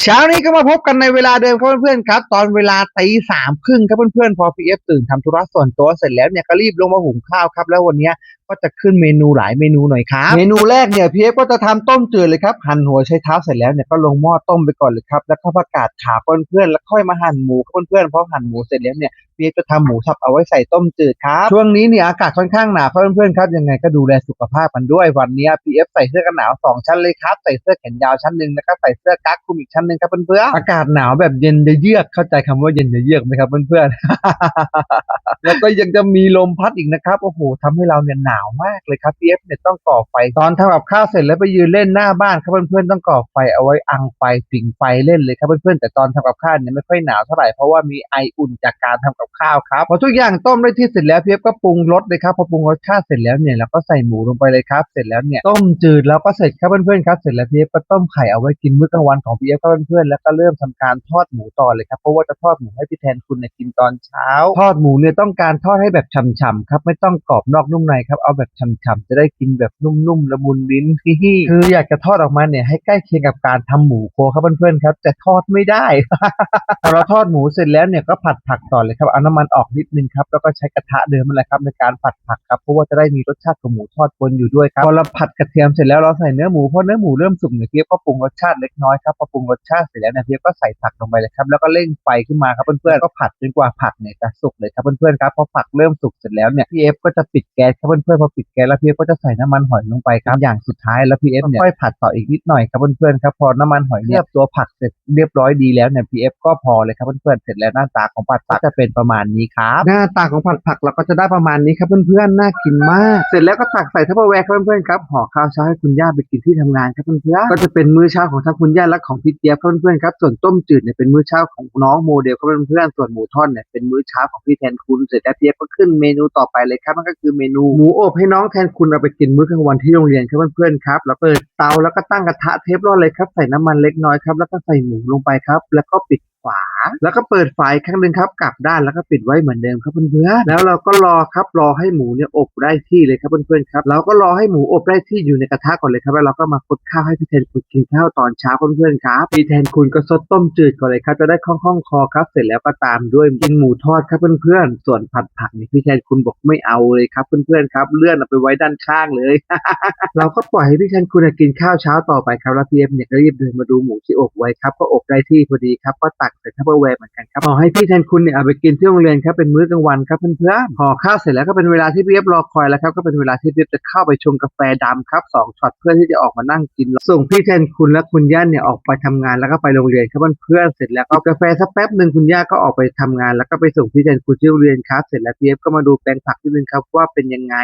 เช้านี้ก็มาพบกันในเวลาเดิมครับเพื่อนๆครับ ตอนเวลาตีสามครึ่งครับเพื่อนๆพอพีเอฟตื่นทำธุระส่วนตัวเสร็จแล้วเนี่ยก็รีบลงมาหุงข้าวครับ แล้ววันนี้ก็จะขึ้นเมนูหลายเมนูหน่อยครับ เมนูแรกเนี่ยพีเอฟก็จะทำต้มจืดเลยครับหั่นหัวใช้เท้าเสร็จแล้วเนี่ยก็ลงหม้อต้มไปก่อนเลยครับแล้วก็ประกาศขาเพื่อนๆแล้วค่อยมาหั่นหมูครับเพื่อนๆพอหั่นหมูเสร็จแล้วเนี่ยพีเอฟจะทำหมูสับเอาไว้ใส่ต้มจืดครับช่วงนี้เนี่ยอากาศค่อนข้างหนาวครับเพื่อนๆครับยังไงก็ดูแลสุขภาพกันด้วยวันเนี้พีเอฟใส่เสื้อกันหนาวสองชั้นเลยครับใส่เสื้อแขนยาวชั้นหนึ่งแล้วก็ใส่เสื้อกั๊กคลุมอีกชั้นหนึ่งครับเพื่อนๆอากาศหนาวแบบเย็นเยือกเข้าใจคำว่าเย็นเยือกไหมครับเพื่อนๆแล้วก็ยังจะมีลมพัดอีกนะครับโอ้โหทำให้เราเนี่ยหนาวมากเลยครับพีเอฟเนี่ยต้องก่อไฟ ตอนทำกับข้าวเสร็จแล้วไปยืนเล่นหน้าบ้านครับเพื่อนๆต้องก่อไฟเอาไว้อังไฟผิงไฟเล่นเลยครับเพื่อนๆแต่ตอนทำกับข้าวเนี่ยไม่ค่อยหนาวเท่าไหร่เพราะว่ามีไออุ่นจากการทำกับข้าวครับพอทุกอย่างต้มได้ที่เสร็จแล้วพีเอฟก็ปรุงรสเลยครับพอปรุงรสชาติเสร็จแล้วเนี่ยเราก็ใส่หมูลงไปเลยครับ เสร็จแล้วเนี่ยต้มจืดแล้วก็เสร็จครับเพื่อนๆครับเสร็จแล้วพีเอฟก็ต้มไข่เอาไว้กินมื้อกลางวันของพีเอฟครับเพื่อนๆแล้วก็เริ่มทำการทอดหมูต่อเลยครับเพราะว่าจะทอดหมูให้พี่แทนคุณเนี่ยกินตอนเช้า ทอดหมูเนี่ยต้องการทอดให้แบบฉ่ำๆครับไม่ต้องกรอบนอกนุ่มในครับเอาแบบฉ่ำๆจะได้กินแบบนุ่มๆละมุนลิ้นฮิๆคืออยากจะทอดออกมาเนี่ยให้ใกล้เคียงกับการทำหมูโคครับเพื่อนๆครับแต่ทอดไม่ได้พอเราทอดหมูเสร็จแล้วเนี่ยก็ผัดผักต่อเลยครับเอาน้ำมันออกนิดนึงครับแล้วก็ใช้กระทะเดิมนั่นแหละครับในการผัดผักครับเพราะว่าจะได้มีรสชาติของหมูทอดปนอยู่ด้วยครับพอเราผัดกระเทียมเสร็จแล้วเราใส่เนื้อหมูพอเนื้อหมูเริ่มสุกเนี่ยเพียบก็ปรุงรสชาติเล็กน้อยครับพอปรุงรสชาติเสร็จแล้วเนี่ยเพียบก็ใส่ผักลงไปเลยครับแล้วก็เร่งไฟขึ้นมาครับเพื่อนๆก็ผัดจนกว่าผักเนี่ยจะสุกเลยครับเพื่อนๆครับพอผักเริ่มสุกเสร็จแล้วเนี่ยพี่เอฟก็จะปิดแก๊สครับเพื่อนๆพอปิดแก๊สแล้วพี่เอฟก็จะใส่น้ำมันหอยลงไปครับอย่างสุดท้ายแล้วพี่เอฟเนี่ยค่อยผัดต่ออีกนิดหน่อยครับเพื่อนๆครับพอน้ำมันหอยเนี่ยตัวผักเสร็จเรียบร้อยดีแล้วเนี่ยพี่เอฟก็พอเลยครับเพื่อนๆเสร็จแล้วหน้าตาของผัดผักจะเป็นประมาณนี้ครับหน้าตาของผัดผักเราก็จะได้ประมาณนี้ครับเพื่อนๆน่ากินมาก เสร็จแล้วก็ตักใส่ทัพเปอร์แวร์ครับเพื่อนๆครับห่อข้าวเช้าให้คุณย่าไปกินที่ทำงานครับเพื่อนๆก็จะเป็นมื้อเช้าของทั้งคุณย่าและของพี่เจี๊ยบครับเพื่อนๆครับส่วนต้มจืดเนี่ยเป็นมื้อเช้าของน้องโมเดลครับเพื่อนๆส่วนหมูทอดเนี่ยเป็นมื้อเช้าของพี่แทนคุณเสร็จแล้วพี่เจี๊ยบก็ขึ้นเมนูต่อไปเลยครับมันก็คือเมนูหมูอบให้น้องแทนคุณเอาไปกินมื้อกลางวันที่โรงเรียนครับเพื่อนๆครับ แล้วเปิดเตาแล้วก็ตั้งกระทะเทฟลอนเลยครับ ใส่น้ำมันเล็กน้อยครับ แล้วก็ใส่หมูลงไปครับ แล้วก็ปิด แล้วก็เปิดไฟครั้งหนึ่งครับกลับด้านแล้วก็ปิดไว้เหมือนเดิมครับเพื่อนๆแล้วเราก็รอครับรอให้หมูเนี่ยอบได้ที่เลยครับเพื่อนๆครับเราก็รอให้หมูอบได้ที่อยู่ในกระทะก่อนเลยครับแล้วเราก็มาคดข้าวให้พี่แทนคุณกินข้าวตอนเช้าเพื่อนๆครับพี่แทนคุณก็ซดต้มจืดก่อนเลยครับจะได้คล่องๆคอครับเสร็จแล้วก็ตามด้วยกินหมูทอดครับเพื่อนๆ ส่วนผัดผักนี่พี่แทนคุณบอกไม่เอาเลยครับเพื่อนๆครับ เลื่อนไปไว้ด้านข้างเลย เราก็ปล่อยให้พี่แทนคุณกินข้าวเช้าต่อไปครับแล้วพี่เอฟเนี่ยก็รีบเดินมาดูหมูที่อบไว้ครับก็อบได้ที่พอดีครับก็ตักใส่ทัพเปอร์แวร์เหมือนกันครับขอให้พี่แทนคุณเนี่ยเอาไปกินที่โรงเรียนครับเป็นมื้อกลางวันครับเพื่อนๆห่อข้าวเสร็จแล้วก็เป็นเวลาที่พี่เอฟรอคอยแล้วครับก็เป็นเวลาที่พี่เอฟจะเข้าไปชงกาแฟดำครับสองช็อตเพื่อที่จะออกมานั่งกิน ส่งพี่แทนคุณและคุณย่าเนี่ยออกไปทำงานแล้วก็ไปโรงเรียนครับเพื่อนๆเสร็จแล้วก็กาแฟสักแป๊บหนึ่งคุณย่าก็ออกไปทำงาน แล้วก็ไปส่งพี่แทนคุณที่โรงเรียนครับเสร็จแล้วพี่เอฟก็มาดูแปลงผักนิดนึงครับว่าเป็นยังไง